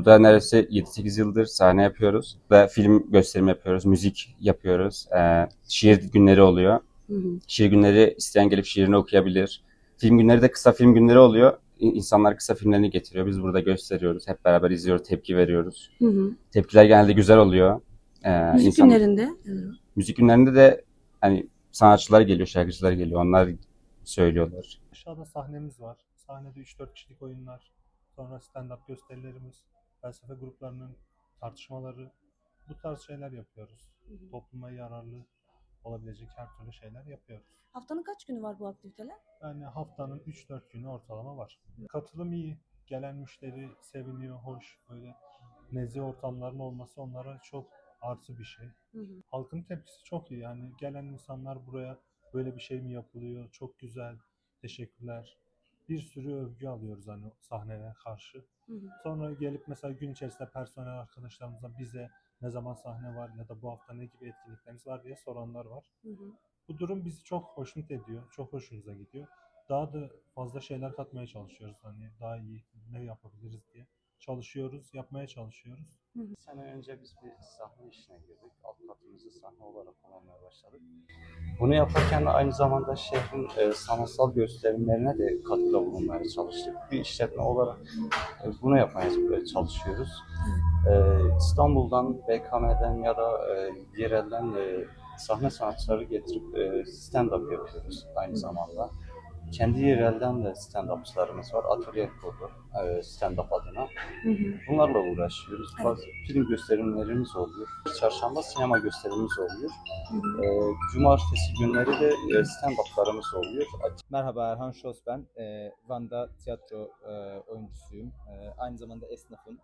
Burada neredeyse 7-8 yıldır sahne yapıyoruz. Ve film gösterimi yapıyoruz, müzik yapıyoruz. Ee, şiir günleri oluyor. Hı hı. Şiir günleri isteyen gelip şiirini okuyabilir. Film günleri de kısa film günleri oluyor. İnsanlar kısa filmlerini getiriyor. Biz burada gösteriyoruz. Hep beraber izliyoruz, tepki veriyoruz. Hı hı. Tepkiler genelde güzel oluyor. Ee, Müzik insan- günlerinde. Müzik günlerinde de hani sanatçılar geliyor, şarkıcılar geliyor. Onlar söylüyorlar. Aşağıda sahnemiz var. Sahnede 3-4 kişilik oyunlar, sonra stand-up gösterilerimiz, felsefe gruplarının tartışmaları, bu tarz şeyler yapıyoruz. Topluma yararlı olabilecek her türlü şeyler yapıyoruz. Haftanın kaç günü var bu aktiviteler? Yani haftanın 3-4 günü ortalama var. Katılım iyi, gelen müşteri seviniyor, hoş, böyle nezih ortamların olması onlara çok artı bir şey. Hı hı. Halkın tepkisi çok iyi. Yani gelen insanlar buraya böyle bir şey mi yapılıyor? Çok güzel. Teşekkürler. Bir sürü övgü alıyoruz hani sahneye karşı. Hı hı. Sonra gelip mesela gün içerisinde personel arkadaşlarımıza bize ne zaman sahne var ya da bu hafta ne gibi etkinlikleriniz var diye soranlar var. Hı hı. Bu durum bizi çok hoşnut ediyor. Çok hoşumuza gidiyor. Daha da fazla şeyler katmaya çalışıyoruz. Hani daha iyi ne yapabiliriz diye çalışıyoruz, yapmaya çalışıyoruz. Bir sene önce biz bir sahne işine girdik. Alt katımızı sahne olarak kullanmaya başladık. Bunu yaparken de aynı zamanda şehrin e, sanatsal gösterimlerine de katkıda bulunmaya çalıştık. Bir işletme olarak e, bunu yapmaya çalışıyoruz. E, İstanbul'dan, BKM'den ya da e, yerelden e, sahne sanatçıları getirip e, stand-up yapıyoruz aynı zamanda. Kendi yerelden de stand-upçılarımız var. Atölye kurdu e, stand-up adına. Hı hı. Bunlarla uğraşıyoruz. Evet. Bazı film gösterimlerimiz oluyor. Çarşamba sinema gösterimimiz oluyor. Hı hı. Ee, cumartesi günleri de e, stand-up'larımız oluyor. Merhaba Erhan Şos ben. Van'da tiyatro e, oyuncusuyum. Aynı zamanda esnafım.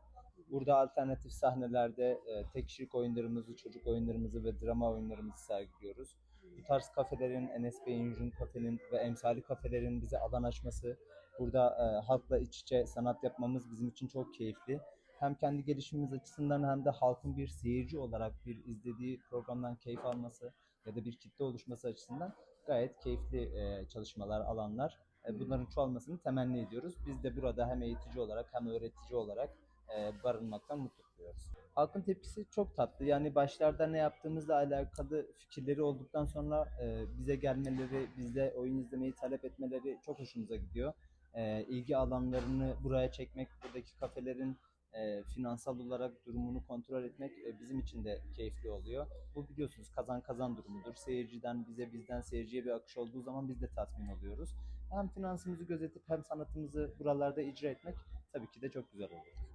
Burada alternatif sahnelerde e, tek kişilik oyunlarımızı, çocuk oyunlarımızı ve drama oyunlarımızı sergiliyoruz. Bu tarz kafelerin, Enes Bey'in, Jun Kafe'nin ve emsali kafelerin bize alan açması, burada e, halkla iç içe sanat yapmamız bizim için çok keyifli. Hem kendi gelişimimiz açısından hem de halkın bir seyirci olarak bir izlediği programdan keyif alması ya da bir kitle oluşması açısından gayet keyifli e, çalışmalar, alanlar. E, bunların çoğalmasını temenni ediyoruz. Biz de burada hem eğitici olarak hem öğretici olarak e, barınmaktan mutluluk duyuyoruz. Halkın tepkisi çok tatlı. Yani başlarda ne yaptığımızla alakalı fikirleri olduktan sonra e, bize gelmeleri, bizde oyun izlemeyi talep etmeleri çok hoşumuza gidiyor. E, ilgi alanlarını buraya çekmek, buradaki kafelerin e, finansal olarak durumunu kontrol etmek e, bizim için de keyifli oluyor. Bu biliyorsunuz kazan kazan durumudur. Seyirciden bize, bizden seyirciye bir akış olduğu zaman biz de tatmin oluyoruz. Hem finansımızı gözetip hem sanatımızı buralarda icra etmek tabii ki de çok güzel olur.